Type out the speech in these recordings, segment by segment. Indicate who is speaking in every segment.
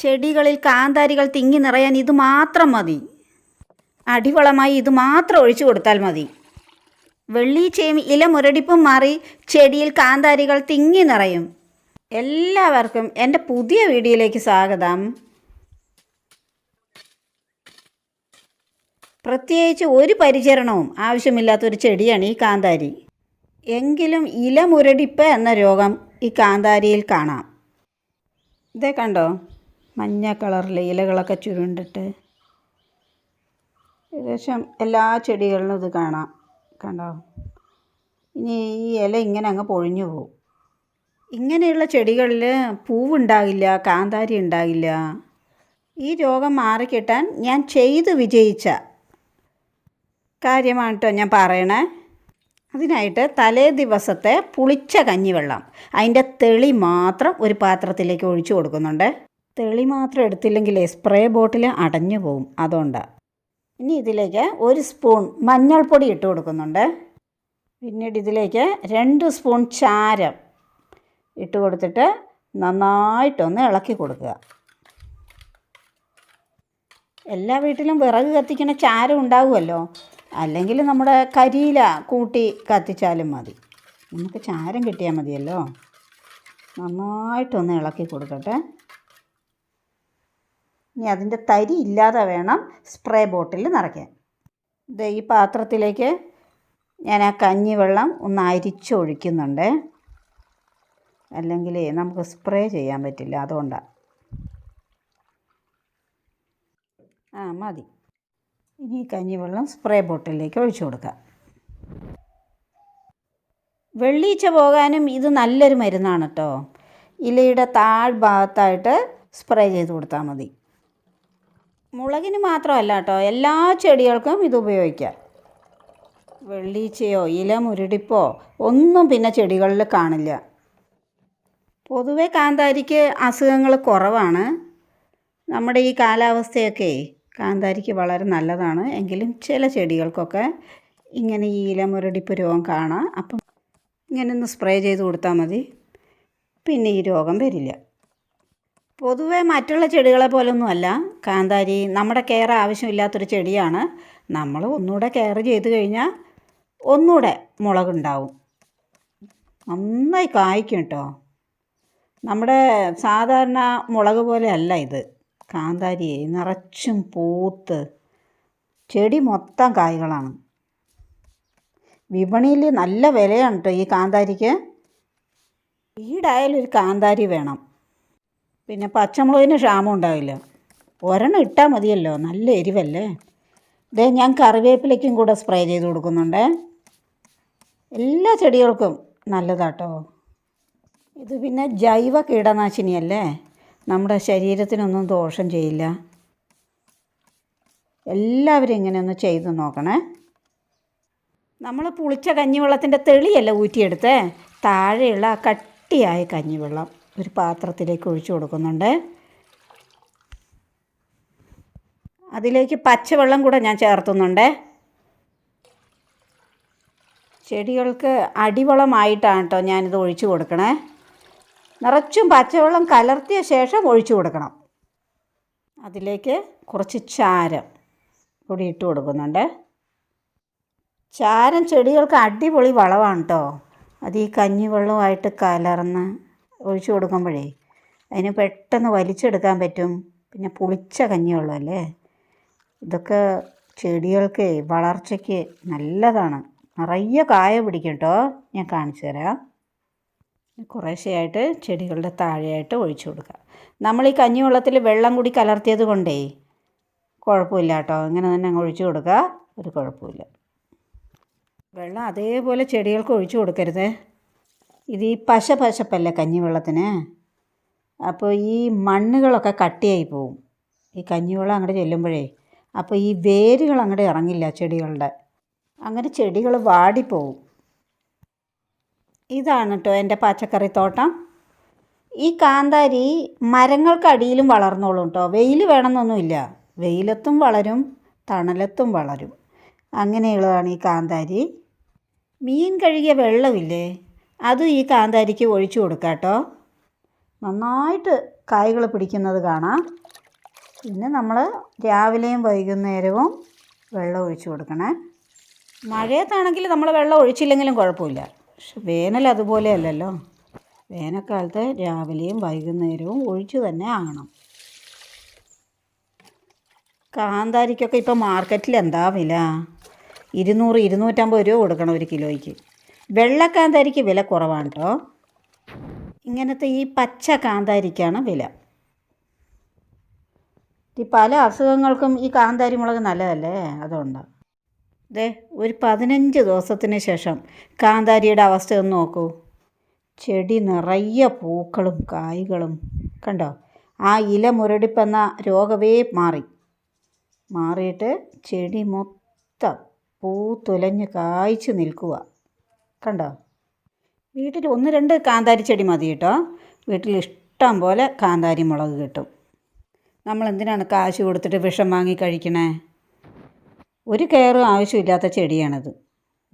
Speaker 1: ചെടികളിൽ കാന്താരികൾ തിങ്ങി നിറയാൻ ഇത് മാത്രം മതി. അടിവളമായി ഇത് മാത്രം ഒഴിച്ചു കൊടുത്താൽ മതി. വെള്ളീച്ചയും ഇല മുരടിപ്പും മാറി ചെടിയിൽ കാന്താരികൾ തിങ്ങി നിറയും. എല്ലാവർക്കും എന്റെ പുതിയ വീഡിയോയിലേക്ക് സ്വാഗതം. പ്രത്യേകിച്ച് ഒരു പരിചരണവും ആവശ്യമില്ലാത്തൊരു ചെടിയാണ് ഈ കാന്താരി. എങ്കിലും ഇല മുരടിപ്പ് എന്ന രോഗം ഈ കാന്താരിയിൽ കാണാം. ഇതേ കണ്ടോ? മഞ്ഞ കളറിൽ ഇലകളൊക്കെ ചുരുണ്ടിട്ട്. ഏകദേശം എല്ലാ ചെടികളിലും ഇത് കാണാം. കണ്ടോ? ഇനി ഈ ഇല ഇങ്ങനെ അങ്ങ് പൊഴിഞ്ഞു പോകും ഇങ്ങനെയുള്ള ചെടികളിൽ പൂവുണ്ടാകില്ല കാന്താരി ഉണ്ടാകില്ല. ഈ രോഗം മാറിക്കിട്ടാൻ ഞാൻ ചെയ്ത് വിജയിച്ച കാര്യമാണ് കേട്ടോ ഞാൻ പറയണേ. അതിനായിട്ട് തലേ ദിവസത്തെ പുളിച്ച കഞ്ഞിവെള്ളം അതിന്റെ തെളി മാത്രം ഒരു പാത്രത്തിലേക്ക് ഒഴിച്ചു കൊടുക്കുന്നുണ്ട്. തെളി മാത്രം എടുത്തില്ലെങ്കിൽ സ്പ്രേ ബോട്ടിൽ അടഞ്ഞു പോവും. അതുകൊണ്ടാണ് ഇനി ഇതിലേക്ക് ഒരു സ്പൂൺ മഞ്ഞൾപ്പൊടി ഇട്ട് കൊടുക്കുന്നുണ്ട്. പിന്നീട് ഇതിലേക്ക് രണ്ട് സ്പൂൺ ചാരം ഇട്ട് കൊടുത്തിട്ട് നന്നായിട്ടൊന്ന് ഇളക്കി കൊടുക്കുക. എല്ലാ വീട്ടിലും വിറക് കത്തിക്കുന്ന ചാരം ഉണ്ടാവുമല്ലോ? അല്ലെങ്കിൽ നമ്മുടെ കരിയില കൂട്ടി കത്തിച്ചാലും മതി. നമുക്ക് ചാരം കിട്ടിയാൽ മതിയല്ലോ? നന്നായിട്ടൊന്ന് ഇളക്കി കൊടുക്കട്ടെ ഇനി അതിന്റെ തരി ഇല്ലാതെ വേണം സ്പ്രേ ബോട്ടിൽ നിറയ്ക്കാൻ. ഇത് ഈ പാത്രത്തിലേക്ക് ഞാൻ ആ കഞ്ഞിവെള്ളം ഒന്ന് അരിച്ചൊഴിക്കുന്നുണ്ട്. അല്ലെങ്കിൽ നമുക്ക് സ്പ്രേ ചെയ്യാൻ പറ്റില്ല അതുകൊണ്ടാണ് ആ മതി. ഇനി ഈ കഞ്ഞിവെള്ളം സ്പ്രേ ബോട്ടിലേക്ക് ഒഴിച്ചു കൊടുക്കാം. വെള്ളീച്ച പോകാനും ഇത് നല്ലൊരു മരുന്നാണ് കേട്ടോ ഇലയുടെ താഴ്ഭാഗത്തായിട്ട് സ്പ്രേ ചെയ്ത് കൊടുത്താൽ മതി. മുളകിന് മാത്രമല്ല കേട്ടോ എല്ലാ ചെടികൾക്കും ഇത് ഉപയോഗിക്കാം. വെള്ളീച്ചയോ ഇല മുരടിപ്പോ ഒന്നും പിന്നെ ചെടികളിൽ കാണില്ല. പൊതുവെ കാന്താരിക്ക് അസുഖങ്ങൾ കുറവാണ്. നമ്മുടെ ഈ കാലാവസ്ഥയൊക്കെ കാന്താരിക്ക് വളരെ നല്ലതാണ്. എങ്കിലും ചില ചെടികൾക്കൊക്കെ ഇങ്ങനെ ഈ ഇല മുരടിപ്പ് രോഗം കാണാം. അപ്പം ഇങ്ങനെ ഒന്ന് സ്പ്രേ ചെയ്ത് കൊടുത്താൽ മതി. പിന്നെ ഈ രോഗം വരില്ല. പൊതുവെ മറ്റുള്ള ചെടികളെ പോലൊന്നുമല്ല കാന്താരി നമ്മുടെ കെയർ ആവശ്യമില്ലാത്തൊരു ചെടിയാണ്. നമ്മൾ ഒന്നുകൂടെ കെയർ ചെയ്ത് കഴിഞ്ഞാൽ ഒന്നുകൂടെ മുളകുണ്ടാവും. നന്നായി കായ്ക്കും കേട്ടോ നമ്മുടെ സാധാരണ മുളക് പോലെ അല്ല ഇത്. കാന്താരി നിറച്ചും പൂത്ത് ചെടി മൊത്തം കായ്കളാണ്. വിപണിയിൽ നല്ല വിലയാണ് കേട്ടോ ഈ കാന്താരിക്ക്. വീടായാലും ഒരു കാന്താരി വേണം. പിന്നെ പച്ചമുളകിന് ക്ഷാമം ഉണ്ടാവില്ല. ഒരെണ്ണം ഇട്ടാൽ മതിയല്ലോ നല്ല എരിവല്ലേ? ഇതേ ഞാൻ കറിവേപ്പിലയ്ക്കും കൂടെ സ്പ്രേ ചെയ്ത് കൊടുക്കുന്നുണ്ട്. എല്ലാ ചെടികൾക്കും നല്ലതാട്ടോ. ഇത് പിന്നെ ജൈവ കീടനാശിനിയല്ലേ? നമ്മുടെ ശരീരത്തിനൊന്നും ദോഷം ചെയ്യില്ല. എല്ലാവരും ഇങ്ങനെയൊന്ന് ചെയ്ത് നോക്കണേ. നമ്മൾ പുളിച്ച കഞ്ഞിവെള്ളത്തിന്റെ തെളിയല്ല ഊറ്റിയെടുത്തേ? താഴെയുള്ള കട്ടിയായ കഞ്ഞിവെള്ളം. ഒരു പാത്രത്തിലേക്ക് ഒഴിച്ചു കൊടുക്കുന്നുണ്ട്. അതിലേക്ക് പച്ചവെള്ളം കൂടെ ഞാൻ ചേർത്തുന്നുണ്ട്. ചെടികൾക്ക് അടിവളമായിട്ടാണ് കേട്ടോ ഞാനിത് ഒഴിച്ചു കൊടുക്കണേ. നിറച്ചും പച്ചവെള്ളം കലർത്തിയ ശേഷം ഒഴിച്ചു കൊടുക്കണം. അതിലേക്ക് കുറച്ച് ചാരം കൂടി ഇട്ട് കൊടുക്കുന്നുണ്ട്. ചാരം ചെടികൾക്ക് അടിപൊളി വളമാണ് കേട്ടോ അത് ഈ കഞ്ഞിവെള്ളമായിട്ട് കലർന്ന് ഒഴിച്ചു കൊടുക്കുമ്പോഴേ അതിന് പെട്ടെന്ന് വലിച്ചെടുക്കാൻ പറ്റും. പിന്നെ പുളിച്ച കഞ്ഞിവെള്ളമല്ലേ ഇതൊക്കെ ചെടികൾക്ക് വളർച്ചയ്ക്ക് നല്ലതാണ്. നിറയെ കായ പിടിക്കും കേട്ടോ. ഞാൻ കാണിച്ചു തരാം. കുറേശ്ശെയായിട്ട് ചെടികളുടെ താഴെയായിട്ട് ഒഴിച്ചു കൊടുക്കുക. നമ്മൾ ഈ കഞ്ഞിവെള്ളത്തിൽ വെള്ളം കൂടി കലർത്തിയത് കൊണ്ടേ കുഴപ്പമില്ല കേട്ടോ. ഇങ്ങനെ തന്നെ അങ്ങ് ഒഴിച്ചു കൊടുക്കുക. ഒരു കുഴപ്പമില്ല. വെള്ളം അതേപോലെ ചെടികൾക്ക് ഒഴിച്ചു കൊടുക്കരുത്. ഇത് ഈ പശ പശപ്പല്ലേ കഞ്ഞിവെള്ളത്തിന്? അപ്പോൾ ഈ മണ്ണുകളൊക്കെ കട്ടിയായി പോവും. ഈ കഞ്ഞിവെള്ളം അങ്ങോട്ട് ചെല്ലുമ്പോഴേ അപ്പോൾ ഈ വേരുകൾ അങ്ങോട്ട് ഇറങ്ങില്ല ചെടികളുടെ. അങ്ങനെ ചെടികൾ വാടിപ്പോവും. ഇതാണ് കേട്ടോ എന്റെ പച്ചക്കറിത്തോട്ടം ഈ കാന്താരി മരങ്ങൾക്കടിയിലും വളർന്നോളും കേട്ടോ വെയിൽ വേണമെന്നൊന്നുമില്ല. വെയിലത്തും വളരും തണലത്തും വളരും. അങ്ങനെയുള്ളതാണ് ഈ കാന്താരി. മീൻ കഴുകിയ വെള്ളമില്ലേ? അതും ഈ കാന്താരിക്ക് ഒഴിച്ചു കൊടുക്കാം കേട്ടോ. നന്നായിട്ട് കായ്കൾ പിടിക്കുന്നത് കാണാം. പിന്നെ നമ്മൾ രാവിലെയും വൈകുന്നേരവും വെള്ളം ഒഴിച്ചു കൊടുക്കണേ. മഴയത്താണെങ്കിൽ നമ്മൾ വെള്ളം ഒഴിച്ചില്ലെങ്കിലും കുഴപ്പമില്ല. പക്ഷെ വേനൽ അതുപോലെ അല്ലല്ലോ. വേനൽക്കാലത്ത് രാവിലെയും വൈകുന്നേരവും ഒഴിച്ചു തന്നെ ആകണം. കാന്താരിക്കൊക്കെ ഇപ്പോൾ മാർക്കറ്റിൽ എന്താ വില? ഇരുന്നൂറ് ഇരുന്നൂറ്റമ്പത് രൂപ കൊടുക്കണം ഒരു കിലോയ്ക്ക്. വെള്ളക്കാന്താരിക്ക് വില കുറവാണ് കേട്ടോ ഇങ്ങനത്തെ ഈ പച്ച കാന്താരിക്കാണ് വില. ഈ പല അസുഖങ്ങൾക്കും ഈ കാന്താരി മുളക് നല്ലതല്ലേ? അതുകൊണ്ടാണ് ഇതേ ഒരു പതിനഞ്ച് ദിവസത്തിന് ശേഷം കാന്താരിയുടെ അവസ്ഥ ഒന്ന് നോക്കൂ. ചെടി നിറയെ പൂക്കളും കായ്കളും. കണ്ടോ? ആ ഇല മുരടിപ്പെന്ന രോഗമേ മാറി. മാറിയിട്ട് ചെടി മൊത്തം പൂ തുലഞ്ഞ് കായ്ച്ചു നിൽക്കുക കണ്ടോ? വീട്ടിൽ ഒന്ന് രണ്ട് കാന്താരി ചെടി മതി കേട്ടോ. വീട്ടിൽ ഇഷ്ടം പോലെ കാന്താരി മുളക് കിട്ടും. നമ്മൾ എന്തിനാണ് കാശ് കൊടുത്തിട്ട് വിഷം വാങ്ങി കഴിക്കണേ? ഒരു കെയറും ആവശ്യമില്ലാത്ത ചെടിയാണിത്.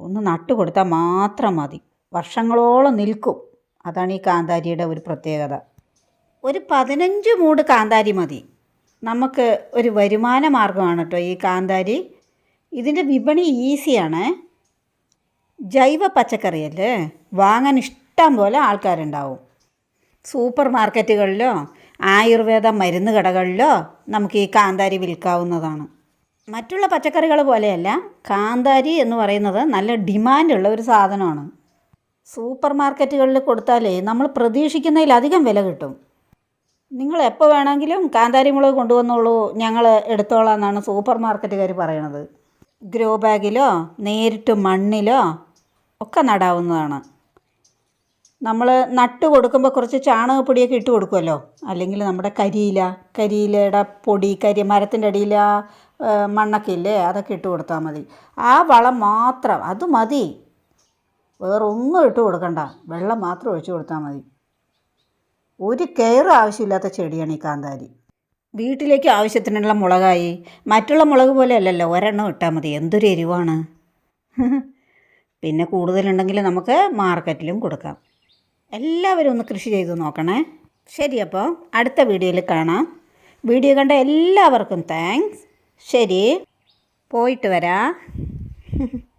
Speaker 1: ഒന്ന് നട്ടു കൊടുത്താൽ മാത്രം മതി. വർഷങ്ങളോളം നിൽക്കും. അതാണ് ഈ കാന്താരിയുടെ ഒരു പ്രത്യേകത. ഒരു പതിനഞ്ച് മൂട് കാന്താരി മതി. നമുക്ക് ഒരു വരുമാന മാർഗമാണ് കേട്ടോ ഈ കാന്താരി. ഇതിന്റെ വിപണി ഈസിയാണ്. ജൈവ പച്ചക്കറിയല്ലേ? വാങ്ങാൻ ഇഷ്ടം പോലെ ആൾക്കാരുണ്ടാവും. സൂപ്പർ മാർക്കറ്റുകളിലോ ആയുർവേദ മരുന്ന് കടകളിലോ നമുക്ക് ഈ കാന്താരി വിൽക്കാവുന്നതാണ്. മറ്റുള്ള പച്ചക്കറികൾ പോലെയല്ല കാന്താരി എന്ന് പറയുന്നത് നല്ല ഡിമാൻഡുള്ള ഒരു സാധനമാണ്. സൂപ്പർ മാർക്കറ്റുകളിൽ കൊടുത്താലേ നമ്മൾ പ്രതീക്ഷിക്കുന്നതിലധികം വില കിട്ടും. നിങ്ങൾ എപ്പോൾ വേണമെങ്കിലും കാന്താരി മുളക് കൊണ്ടുവന്നോളൂ ഞങ്ങൾ എടുത്തോളാം എന്നാണ് സൂപ്പർ മാർക്കറ്റുകാർ പറയണത്. ഗ്രോ ബാഗിലോ നേരിട്ട് മണ്ണിലോ ഒക്കെ നടാവുന്നതാണ്. നമ്മൾ നട്ട് കൊടുക്കുമ്പോൾ കുറച്ച് ചാണകപ്പൊടിയൊക്കെ ഇട്ട് കൊടുക്കുമല്ലോ അല്ലെങ്കിൽ നമ്മുടെ കരിയില കരിയിലയുടെ പൊടി കരി മരത്തിന്റെ അടിയിൽ ആ മണ്ണൊക്കെ ഇല്ലേ? അതൊക്കെ ഇട്ട് കൊടുത്താൽ മതി. ആ വളം മാത്രം അത് മതി. വേറൊന്നും ഇട്ട് കൊടുക്കണ്ട. വെള്ളം മാത്രം ഒഴിച്ചു കൊടുത്താൽ മതി. ഒരു കെയറും ആവശ്യമില്ലാത്ത ചെടിയാണ് ഈ കാന്താരി. വീട്ടിലേക്ക് ആവശ്യത്തിനുള്ള മുളകായി. മറ്റുള്ള മുളക് പോലെ അല്ലല്ലോ ഒരെണ്ണം ഇട്ടാൽ മതി. എന്തൊരു എരിവാണ്. പിന്നെ കൂടുതലുണ്ടെങ്കിൽ നമുക്ക് മാർക്കറ്റിലും കൊടുക്കാം. എല്ലാവരും ഒന്ന് കൃഷി ചെയ്ത് നോക്കണേ. ശരി അപ്പോൾ അടുത്ത വീഡിയോയിൽ കാണാം. വീഡിയോ കണ്ട എല്ലാവർക്കും താങ്ക്സ് ശരി പോയിട്ട് വരാം.